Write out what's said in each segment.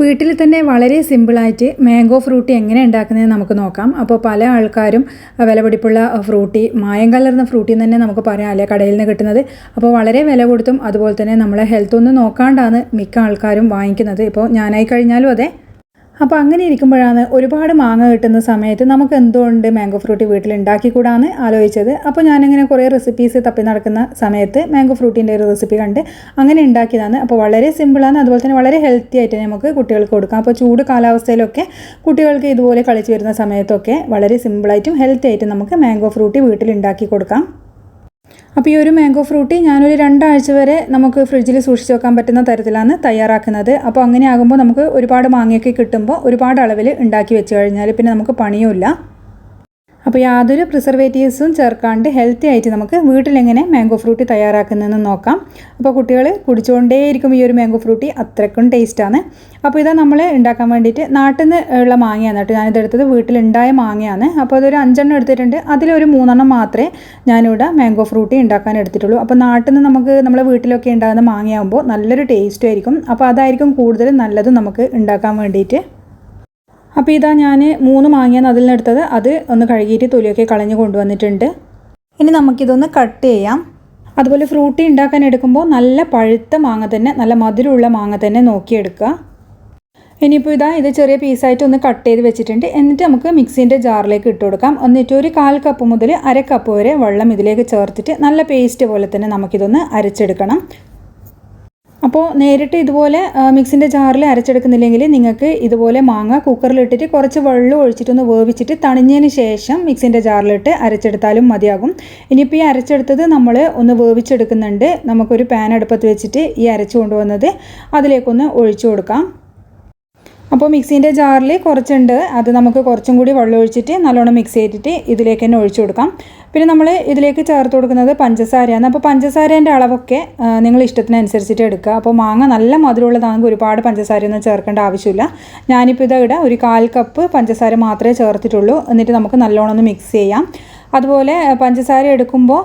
വീട്ടിൽ തന്നെ വളരെ സിമ്പിളായിട്ട് മാംഗോ ഫ്രൂട്ടി എങ്ങനെ ഉണ്ടാക്കുന്നത് നമുക്ക് നോക്കാം. അപ്പോൾ പല ആൾക്കാരും വിലപിടിപ്പുള്ള ഫ്രൂട്ടി മായം കലർന്ന ഫ്രൂട്ടി തന്നെ നമുക്ക് പറയാം അല്ലെ കടയിൽ നിന്ന് കിട്ടുന്നത്. അപ്പോൾ വളരെ വില കൊടുത്തും അതുപോലെ തന്നെ നമ്മളെ ഹെൽത്ത് ഒന്നും നോക്കാണ്ടാണ് മിക്ക ആൾക്കാരും വാങ്ങിക്കുന്നത്. ഇപ്പോൾ ഞാനായി കഴിഞ്ഞാലും അതെ അപ്പോൾ അങ്ങനെ ഇരിക്കുമ്പോഴാണ് ഒരുപാട് മാങ്ങ കിട്ടുന്ന സമയത്ത് നമുക്ക് എന്തുകൊണ്ട് മാംഗോ ഫ്രൂട്ടി വീട്ടിൽ ഉണ്ടാക്കിക്കൂടാന്ന് ആലോചിച്ചത്. അപ്പോൾ ഞാനിങ്ങനെ കുറേ റെസിപ്പീസ് തപ്പി നടക്കുന്ന സമയത്ത് മാംഗോ ഫ്രൂട്ടിന്റെ ഒരു റെസിപ്പി കണ്ട് അങ്ങനെ ഉണ്ടാക്കിയതാണ്. അപ്പോൾ വളരെ സിമ്പിളാണ് അതുപോലെ തന്നെ വളരെ ഹെൽത്തി ആയിട്ട് നമുക്ക് കുട്ടികൾക്ക് കൊടുക്കാം. അപ്പോൾ ചൂട് കാലാവസ്ഥയിലൊക്കെ കുട്ടികൾക്ക് ഇതുപോലെ കളിച്ച് വരുന്ന സമയത്തൊക്കെ വളരെ സിമ്പിളായിട്ടും ഹെൽത്തി ആയിട്ടും നമുക്ക് മാംഗോ ഫ്രൂട്ടി വീട്ടിൽ ഉണ്ടാക്കി കൊടുക്കാം. അപ്പോൾ ഈ ഒരു മാംഗോ ഫ്രൂട്ടി ഞാനൊരു രണ്ടാഴ്ച വരെ നമുക്ക് ഫ്രിഡ്ജിൽ സൂക്ഷിച്ച് വെക്കാൻ പറ്റുന്ന തരത്തിലാണ് തയ്യാറാക്കുന്നത്. അപ്പോൾ അങ്ങനെ ആകുമ്പോൾ നമുക്ക് ഒരുപാട് മാങ്ങയൊക്കെ കിട്ടുമ്പോൾ ഒരുപാട് അളവിൽ ഉണ്ടാക്കി വെച്ച് കഴിഞ്ഞാൽ പിന്നെ നമുക്ക് പണിയുമില്ല. അപ്പോൾ യാതൊരു പ്രിസർവേറ്റീവ്സും ചേർക്കാണ്ട് ഹെൽത്തി ആയിട്ട് നമുക്ക് വീട്ടിലെങ്ങനെ മാംഗോ ഫ്രൂട്ടി തയ്യാറാക്കുന്നതെന്ന് നോക്കാം. അപ്പോൾ കുട്ടികൾ കുടിച്ചുകൊണ്ടേയിരിക്കും ഈ ഒരു മാംഗോ ഫ്രൂട്ടി അത്രയ്ക്കും ടേസ്റ്റാണ് അപ്പോൾ ഇതാ നമ്മൾ ഉണ്ടാക്കാൻ വേണ്ടിയിട്ട് നാട്ടിൽ നിന്ന് ഉള്ള മാങ്ങയാണ് കേട്ടോ. ഞാനിത് എടുത്തത് വീട്ടിലുണ്ടായ മാങ്ങയാണ്. അപ്പോൾ അതൊരു അഞ്ചെണ്ണം എടുത്തിട്ടുണ്ട്. അതിലൊരു മൂന്നെണ്ണം മാത്രമേ ഞാനിവിടെ മാംഗോ ഫ്രൂട്ടി ഉണ്ടാക്കാൻ എടുത്തിട്ടുള്ളൂ. അപ്പോൾ നാട്ടിൽ നിന്ന് നമുക്ക് നമ്മളെ വീട്ടിലൊക്കെ ഉണ്ടാകുന്ന മാങ്ങയാകുമ്പോൾ നല്ലൊരു ടേസ്റ്റും ആയിരിക്കും. അപ്പോൾ അതായിരിക്കും കൂടുതൽ നല്ലതും നമുക്ക് ഉണ്ടാക്കാൻ വേണ്ടിയിട്ട്. അപ്പോൾ ഇതാ ഞാൻ മൂന്ന് മാങ്ങയാണ് അതിൽ നിന്നെടുത്തത് അത് ഒന്ന് കഴുകിയിട്ട് തൊലിയൊക്കെ കളഞ്ഞ് കൊണ്ടുവന്നിട്ടുണ്ട്. ഇനി നമുക്കിതൊന്ന് കട്ട് ചെയ്യാം. അതുപോലെ ഫ്രൂട്ടി ഉണ്ടാക്കാൻ എടുക്കുമ്പോൾ നല്ല പഴുത്ത മാങ്ങ തന്നെ നല്ല മധുരമുള്ള മാങ്ങ തന്നെ നോക്കിയെടുക്കുക ഇനിയിപ്പോൾ ഇതാ ഇത് ചെറിയ പീസായിട്ട് ഒന്ന് കട്ട് ചെയ്ത് വെച്ചിട്ടുണ്ട്. എന്നിട്ട് നമുക്ക് മിക്സീന്റെ ജാറിലേക്ക് ഇട്ട് കൊടുക്കാം. എന്നിട്ട് ഒരു കാൽ കപ്പ് മുതൽ അര കപ്പ് വരെ വെള്ളം ഇതിലേക്ക് ചേർത്തിട്ട് നല്ല പേസ്റ്റ് പോലെ തന്നെ നമുക്കിതൊന്ന് അരച്ചെടുക്കണം. അപ്പോൾ നേരിട്ട് ഇതുപോലെ മിക്സിന്റെ ജാറിൽ അരച്ചെടുക്കുന്നില്ലെങ്കിൽ നിങ്ങൾക്ക് ഇതുപോലെ മാങ്ങ കുക്കറിലിട്ടിട്ട് കുറച്ച് വെള്ളം ഒഴിച്ചിട്ടൊന്ന് വേവിച്ചിട്ട് തണിഞ്ഞതിന് ശേഷം മിക്സിന്റെ ജാറിലിട്ട് അരച്ചെടുത്താലും മതിയാകും. ഇനിയിപ്പോൾ ഈ അരച്ചെടുത്തത് നമ്മൾ ഒന്ന് വേവിച്ചെടുക്കുന്നുണ്ട്. നമുക്കൊരു പാൻ അടുപ്പത്ത് വെച്ചിട്ട് ഈ അരച്ചു കൊണ്ടുവന്നത് അതിലേക്കൊന്ന് ഒഴിച്ചു കൊടുക്കാം. അപ്പോൾ മിക്സീന്റെ ജാറിൽ കുറച്ചുണ്ട്. അത് നമുക്ക് കുറച്ചും കൂടി വെള്ളം ഒഴിച്ചിട്ട് നല്ലോണം മിക്സ് ചെയ്തിട്ട് ഇതിലേക്ക് തന്നെ ഒഴിച്ചു കൊടുക്കാം. പിന്നെ നമ്മൾ ഇതിലേക്ക് ചേർത്ത് കൊടുക്കുന്നത് പഞ്ചസാരയാണ്. അപ്പോൾ പഞ്ചസാരേന്റെ അളവൊക്കെ നിങ്ങൾ ഇഷ്ടത്തിനനുസരിച്ചിട്ട് എടുക്കുക. അപ്പോൾ മാങ്ങ നല്ല മധുരമുള്ളതാണെങ്കിൽ ഒരുപാട് പഞ്ചസാരയൊന്നും ചേർക്കേണ്ട ആവശ്യമില്ല. ഞാനിപ്പോൾ ഇതാ ഒരു കാൽ കപ്പ് പഞ്ചസാര മാത്രമേ ചേർത്തിട്ടുള്ളൂ. എന്നിട്ട് നമുക്ക് നല്ലോണം ഒന്ന് മിക്സ് ചെയ്യാം. അതുപോലെ പഞ്ചസാര എടുക്കുമ്പോൾ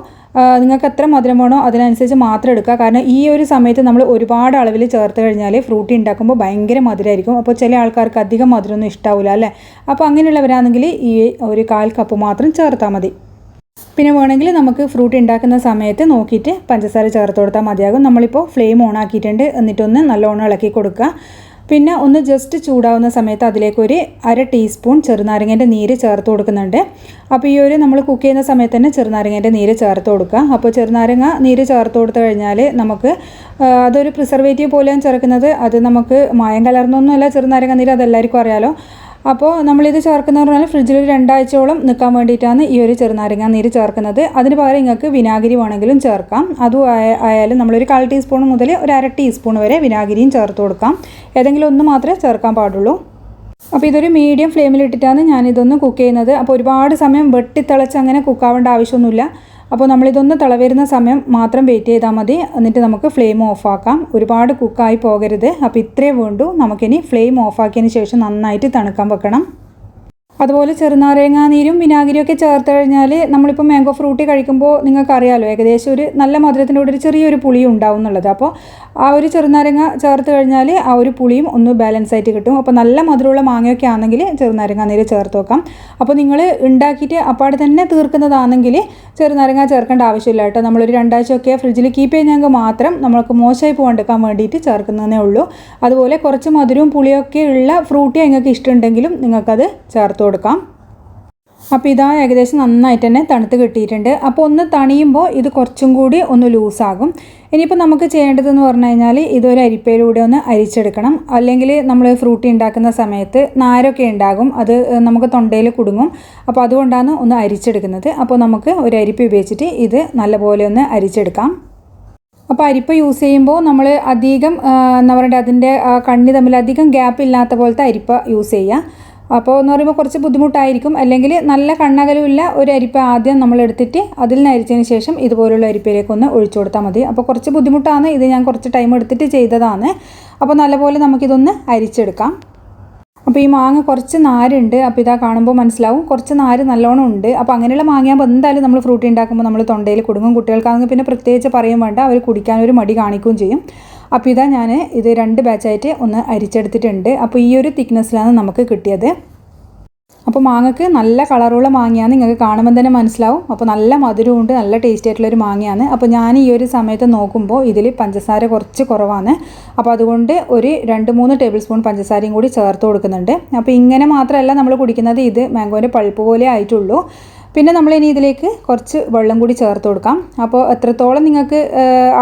നിങ്ങൾക്ക് എത്ര മധുരം വേണോ അതിനനുസരിച്ച് മാത്രം എടുക്കുക. കാരണം ഈ ഒരു സമയത്ത് നമ്മൾ ഒരുപാട് അളവിൽ ചേർത്ത് കഴിഞ്ഞാൽ ഫ്രൂട്ടി ഉണ്ടാക്കുമ്പോൾ ഭയങ്കര മധുരമായിരിക്കും അപ്പോൾ ചില ആൾക്കാർക്ക് അധികം മധുരമൊന്നും ഇഷ്ടാവില്ല അല്ലേ? അപ്പോൾ അങ്ങനെയുള്ളവരാണെങ്കിൽ ഈ ഒരു കാൽ കപ്പ് മാത്രം ചേർത്താൽ മതി. പിന്നെ വേണമെങ്കിൽ നമുക്ക് ഫ്രൂട്ട് ഉണ്ടാക്കുന്ന സമയത്ത് നോക്കിയിട്ട് പഞ്ചസാര ചേർത്ത് കൊടുത്താൽ മതിയാകും. നമ്മളിപ്പോൾ ഫ്ലെയിം ഓൺ ആക്കിയിട്ടുണ്ട്. എന്നിട്ടൊന്ന് നല്ലോണം ഇളക്കി കൊടുക്കുക. പിന്നെ ഒന്ന് ജസ്റ്റ് ചൂടാവുന്ന സമയത്ത് അതിലേക്ക് അതിലേക്കൊരു അര ടീസ്പൂൺ ചെറുനാരങ്ങേന്റെ നീര് ചേർത്ത് കൊടുക്കുന്നുണ്ട്. അപ്പോൾ ഈ ഒരു നമ്മൾ കുക്ക് ചെയ്യുന്ന സമയത്ത് തന്നെ ചെറുനാരങ്ങേന്റെ നീര് ചേർത്ത് കൊടുക്കുക. അപ്പോൾ ചെറുനാരങ്ങ നീര് ചേർത്ത് കൊടുത്തു കഴിഞ്ഞാൽ നമുക്ക് അതൊരു പ്രിസർവേറ്റീവ് പോലെയാണ് ചേർക്കുന്നത്. അത് നമുക്ക് മായം കലർന്നൊന്നുമല്ല ചെറുനാരങ്ങ നീര് അതെല്ലാവർക്കും അറിയാലോ. അപ്പോൾ നമ്മളിത് ചേർക്കുന്ന പറഞ്ഞാൽ ഫ്രിഡ്ജിൽ രണ്ടാഴ്ചയോളം നിൽക്കാൻ വേണ്ടിയിട്ടാണ് ഈ ഒരു ചെറുനാരങ്ങ നീര് ചേർക്കുന്നത്. അതിന് പകരം നിങ്ങൾക്ക് വിനാഗിരി വേണമെങ്കിലും ചേർക്കാം. അതും ആയാലും നമ്മളൊരു കാൽ ടീസ്പൂൺ മുതൽ ഒരു അര ടീസ്പൂൺ വരെ വിനാഗിരിയും ചേർത്ത് കൊടുക്കാം. ഏതെങ്കിലും ഒന്ന് മാത്രമേ ചേർക്കാൻ പാടുള്ളൂ. അപ്പോൾ ഇതൊരു മീഡിയം ഫ്ലെയിമിൽ ഫ്ലെയിമിലിട്ടിട്ടാണ് ഞാനിതൊന്ന് കുക്ക് ചെയ്യുന്നത്. അപ്പോൾ ഒരുപാട് സമയം വെട്ടിത്തിളച്ച് അങ്ങനെ കുക്കാവേണ്ട ആവശ്യമൊന്നുമില്ല. അപ്പോൾ നമ്മളിതൊന്ന് തിളവരുന്ന സമയം മാത്രം വെയിറ്റ് ചെയ്താൽ മതി. എന്നിട്ട് നമുക്ക് ഫ്ലെയിം ഓഫാക്കാം ഒരുപാട് കുക്കായി പോകരുത്. അപ്പോൾ ഇത്രയേ വേണ്ടു. നമുക്കിനി ഫ്ലെയിം ഓഫാക്കിയതിന് ശേഷം നന്നായിട്ട് തണുക്കാൻ വെക്കണം. അതുപോലെ ചെറുനാരങ്ങ നീരും വിനാഗിരിയൊക്കെ ചേർത്ത് കഴിഞ്ഞാൽ നമ്മളിപ്പോൾ മാംഗോ ഫ്രൂട്ടി കഴിക്കുമ്പോൾ നിങ്ങൾക്കറിയാലോ ഏകദേശം ഒരു നല്ല മധുരത്തിന്റെ കൂടെ ഒരു ചെറിയൊരു പുളി ഉണ്ടാവും എന്നുള്ളത്. അപ്പോൾ ആ ഒരു ചെറുനാരങ്ങ ചേർത്ത് കഴിഞ്ഞാൽ ആ ഒരു പുളിയും ഒന്ന് ബാലൻസ് ആയിട്ട് കിട്ടും. അപ്പോൾ നല്ല മധുരമുള്ള മാങ്ങയൊക്കെ ആണെങ്കിൽ ചെറുനാരങ്ങ നീര് ചേർത്ത് വെക്കാം. അപ്പോൾ നിങ്ങൾ ഉണ്ടാക്കിയിട്ട് അപ്പാടെ തന്നെ തീർക്കുന്നതാണെങ്കിൽ ചെറുനാരങ്ങ ചേർക്കേണ്ട ആവശ്യമില്ല കേട്ടോ. നമ്മളൊരു രണ്ടാഴ്ചയൊക്കെ ഫ്രിഡ്ജിൽ കീപ്പ് ചെയ്യുന്നെങ്കിൽ മാത്രം നമ്മൾക്ക് മോശമായി പോകാണ്ടിരിക്കാൻ വേണ്ടിയിട്ട് ചേർക്കുന്നതേ ഉള്ളൂ. അതുപോലെ കുറച്ച് മധുരവും പുളിയൊക്കെ ഉള്ള ഫ്രൂട്ടി നിങ്ങൾക്ക് ഇഷ്ടമുണ്ടെങ്കിലും നിങ്ങൾക്കത് ചേർത്ത് കൊടുക്കാം. അപ്പോൾ ഇതാ ഏകദേശം നന്നായിട്ട് തന്നെ തണുത്ത് കിട്ടിയിട്ടുണ്ട്. അപ്പോൾ ഒന്ന് തണിയുമ്പോൾ ഇത് കുറച്ചും കൂടി ഒന്ന് ലൂസാകും. ഇനിയിപ്പോൾ നമുക്ക് ചെയ്യേണ്ടതെന്ന് പറഞ്ഞു കഴിഞ്ഞാൽ ഇതൊരു അരിപ്പയിലൂടെ ഒന്ന് അരിച്ചെടുക്കണം. അല്ലെങ്കിൽ നമ്മൾ ഫ്രൂട്ടി ഉണ്ടാക്കുന്ന സമയത്ത് നാരൊക്കെ ഉണ്ടാകും. അത് നമുക്ക് തൊണ്ടയിൽ കുടുങ്ങും. അപ്പോൾ അതുകൊണ്ടാണ് ഒന്ന് അരിച്ചെടുക്കുന്നത്. അപ്പോൾ നമുക്ക് ഒരു അരിപ്പ ഉപയോഗിച്ചിട്ട് ഇത് നല്ലപോലെ ഒന്ന് അരിച്ചെടുക്കാം. അപ്പോൾ അരിപ്പ യൂസ് ചെയ്യുമ്പോൾ നമ്മൾ അധികം എന്താ പറയുക അതിന്റെ കണ്ണി തമ്മിൽ അധികം ഗ്യാപ്പ് ഇല്ലാത്ത പോലത്തെ അരിപ്പ യൂസ് ചെയ്യുക. അപ്പോൾ എന്ന് പറയുമ്പോൾ കുറച്ച് ബുദ്ധിമുട്ടായിരിക്കും. അല്ലെങ്കിൽ നല്ല കണ്ണകലുമില്ല ഒരു അരിപ്പ ആദ്യം നമ്മൾ എടുത്തിട്ട് അതിൽ നിന്ന് അരിച്ചതിന് ശേഷം ഇതുപോലുള്ള അരിപ്പയിലേക്ക് ഒന്ന് ഒഴിച്ചു കൊടുത്താൽ മതി. അപ്പോൾ കുറച്ച് ബുദ്ധിമുട്ടാണ്. ഇത് ഞാൻ കുറച്ച് ടൈം എടുത്തിട്ട് ചെയ്തതാണ്. അപ്പോൾ നല്ലപോലെ നമുക്കിതൊന്ന് അരിച്ചെടുക്കാം. അപ്പോൾ ഈ മാങ്ങ കുറച്ച് നാരുണ്ട്. അപ്പോൾ ഇതാ കാണുമ്പോൾ മനസ്സിലാവും. കുറച്ച് നാര് നല്ലോണം ഉണ്ട്. അപ്പോൾ അങ്ങനെയുള്ള മാങ്ങയാകുമ്പോൾ എന്തായാലും നമ്മൾ ഫ്രൂട്ടി ഉണ്ടാക്കുമ്പോൾ നമ്മൾ തൊണ്ടയിൽ കുടുങ്ങും. കുട്ടികൾക്കാണെങ്കിൽ പിന്നെ പ്രത്യേകിച്ച് പറയും വേണ്ട. അവർ കുടിക്കാൻ ഒരു മടി കാണിക്കുകയും ചെയ്യും. അപ്പോൾ ഇതാ ഞാൻ ഇത് രണ്ട് ബാച്ചായിട്ട് ഒന്ന് അരിച്ചെടുത്തിട്ടുണ്ട്. അപ്പോൾ ഈ ഒരു തിക്നെസ്സിലാണ് നമുക്ക് കിട്ടിയത്. അപ്പോൾ മാങ്ങക്ക് നല്ല കളറുള്ള മാങ്ങയാണ് നിങ്ങൾക്ക് കാണുമ്പോൾ തന്നെ മനസ്സിലാവും. അപ്പോൾ നല്ല മധുരമുണ്ട് നല്ല ടേസ്റ്റി ആയിട്ടുള്ളൊരു മാങ്ങയാണ്. അപ്പോൾ ഞാൻ ഈ ഒരു സമയത്ത് നോക്കുമ്പോൾ ഇതിൽ പഞ്ചസാര കുറച്ച് കുറവാണ്. അപ്പോൾ അതുകൊണ്ട് ഒരു രണ്ട് മൂന്ന് ടേബിൾ സ്പൂൺ പഞ്ചസാരയും കൂടി ചേർത്ത് കൊടുക്കുന്നുണ്ട്. അപ്പോൾ ഇങ്ങനെ മാത്രമല്ല നമ്മൾ കുടിക്കുന്നത് ഇത് മാംഗോന്റെ പഴുപ്പ് പോലെ ആയിട്ടുള്ളൂ. പിന്നെ നമ്മൾ ഇനി ഇതിലേക്ക് കുറച്ച് വെള്ളം കൂടി ചേർത്ത് കൊടുക്കാം. അപ്പോൾ എത്രത്തോളം നിങ്ങൾക്ക്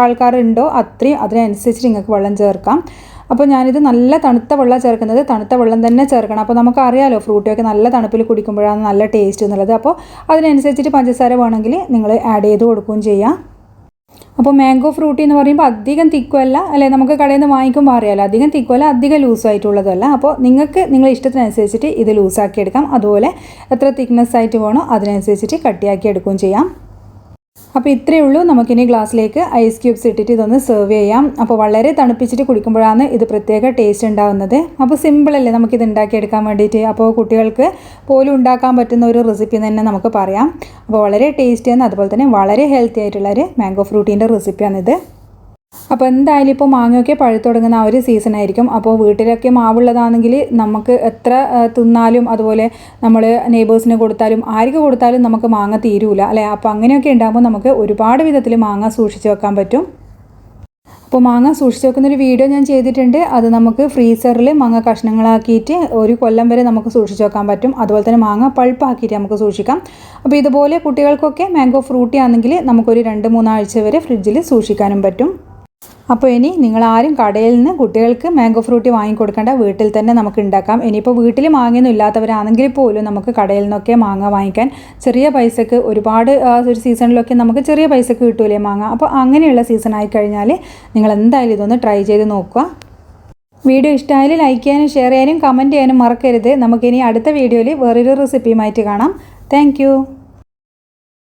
ആൾക്കാരുണ്ടോ അത്രയും അതിനനുസരിച്ച് നിങ്ങൾക്ക് വെള്ളം ചേർക്കാം. അപ്പോൾ ഞാനിത് നല്ല തണുത്ത വെള്ളം ചേർക്കുന്നത്. തണുത്ത വെള്ളം തന്നെ ചേർക്കണം. അപ്പോൾ നമുക്ക് അറിയാലോ ഫ്രൂട്ടിയൊക്കെ നല്ല തണുപ്പിൽ കുടിക്കുമ്പോഴാണ് നല്ല ടേസ്റ്റ് എന്നുള്ളത്. അപ്പോൾ അതിനനുസരിച്ചിട്ട് പഞ്ചസാര വേണമെങ്കിൽ നിങ്ങൾ ആഡ് ചെയ്ത് കൊടുക്കുകയും ചെയ്യാം. അപ്പോൾ മാംഗോ ഫ്രൂട്ടി എന്ന് പറയുമ്പോൾ അധികം തിക്കുമല്ല അല്ലെ നമുക്ക് കടയിൽ നിന്ന് വാങ്ങിക്കുമ്പോൾ അറിയാമല്ലോ അധികം തിക്കുമല്ല അധികം ലൂസായിട്ടുള്ളതല്ല. അപ്പോൾ നിങ്ങൾക്ക് നിങ്ങളുടെ ഇഷ്ടത്തിനനുസരിച്ചിട്ട് ഇത് ലൂസാക്കി എടുക്കാം അതുപോലെ എത്ര തിക്നെസ് ആയിട്ട് വേണോ അതിനനുസരിച്ചിട്ട് കട്ടിയാക്കി എടുക്കുകയും ചെയ്യാം. അപ്പോൾ ഇത്രയേ ഉള്ളൂ. നമുക്കിനി ഗ്ലാസ്സിലേക്ക് ഐസ് ക്യൂബ്സ് ഇട്ടിട്ട് ഇതൊന്ന് സെർവ് ചെയ്യാം. അപ്പോൾ വളരെ തണുപ്പിച്ചിട്ട് കുടിക്കുമ്പോഴാണ് ഇത് പ്രത്യേക ടേസ്റ്റ് ഉണ്ടാകുന്നത് അപ്പോൾ സിമ്പിളല്ലേ നമുക്കിത് ഉണ്ടാക്കിയെടുക്കാൻ വേണ്ടിയിട്ട്? അപ്പോൾ കുട്ടികൾക്ക് പോലും ഉണ്ടാക്കാൻ പറ്റുന്ന ഒരു റെസിപ്പി തന്നെ നമുക്ക് പറയാം. അപ്പോൾ വളരെ ടേസ്റ്റിയാണ് അതുപോലെ തന്നെ വളരെ ഹെൽത്തി ആയിട്ടുള്ളൊരു മാംഗോ ഫ്രൂട്ടിന്റെ റെസിപ്പിയാണിത് അപ്പോൾ എന്തായാലും ഇപ്പോൾ മാങ്ങയൊക്കെ പഴുത്തു തുടങ്ങുന്ന ആ ഒരു സീസൺ ആയിരിക്കും. അപ്പോൾ വീട്ടിലൊക്കെ മാവുള്ളതാണെങ്കിൽ നമുക്ക് എത്ര തിന്നാലും അതുപോലെ നമ്മൾ നെയ്ബേഴ്സിന് കൊടുത്താലും ആർക്ക് കൊടുത്താലും നമുക്ക് മാങ്ങ തീരൂല അല്ലേ? അപ്പോൾ അങ്ങനെയൊക്കെ ഉണ്ടാകുമ്പോൾ നമുക്ക് ഒരുപാട് വിധത്തിൽ മാങ്ങ സൂക്ഷിച്ച് വെക്കാൻ പറ്റും. അപ്പോൾ മാങ്ങ സൂക്ഷിച്ച് വെക്കുന്നൊരു വീഡിയോ ഞാൻ ചെയ്തിട്ടുണ്ട്. അത് നമുക്ക് ഫ്രീസറിൽ മാങ്ങ കഷ്ണങ്ങളാക്കിയിട്ട് ഒരു കൊല്ലം വരെ നമുക്ക് സൂക്ഷിച്ച് വെക്കാൻ പറ്റും. അതുപോലെ തന്നെ മാങ്ങ പൾപ്പാക്കിയിട്ട് നമുക്ക് സൂക്ഷിക്കാം. അപ്പോൾ ഇതുപോലെ കുട്ടികൾക്കൊക്കെ മാംഗോ ഫ്രൂട്ടി ആണെങ്കിൽ നമുക്കൊരു രണ്ട് മൂന്നാഴ്ച വരെ ഫ്രിഡ്ജിൽ സൂക്ഷിക്കാനും പറ്റും. അപ്പോൾ ഇനി നിങ്ങൾ ആരും കടയിൽ നിന്ന് കുട്ടികൾക്ക് മാംഗോ ഫ്രൂട്ടി വാങ്ങിക്കൊടുക്കേണ്ട വീട്ടിൽ തന്നെ നമുക്ക് ഉണ്ടാക്കാം. ഇനിയിപ്പോൾ വീട്ടിൽ മാങ്ങയൊന്നും ഇല്ലാത്തവരാണെങ്കിൽ പോലും നമുക്ക് കടയിൽ നിന്നൊക്കെ മാങ്ങ വാങ്ങിക്കാൻ ചെറിയ പൈസക്ക് ഒരുപാട് ഒരു സീസണിലൊക്കെ നമുക്ക് ചെറിയ പൈസക്ക് കിട്ടൂലേ മാങ്ങ. അപ്പോൾ അങ്ങനെയുള്ള സീസൺ ആയി കഴിഞ്ഞാൽ നിങ്ങൾ എന്തായാലും ഇതൊന്ന് ട്രൈ ചെയ്ത് നോക്കുക. വീഡിയോ ഇഷ്ടമായാലും ലൈക്ക് ചെയ്യാനും ഷെയർ ചെയ്യാനും കമന്റ് ചെയ്യാനും മറക്കരുത്. നമുക്കിനി അടുത്ത വീഡിയോയിൽ വേറൊരു റെസിപ്പിയുമായിട്ട് കാണാം. താങ്ക്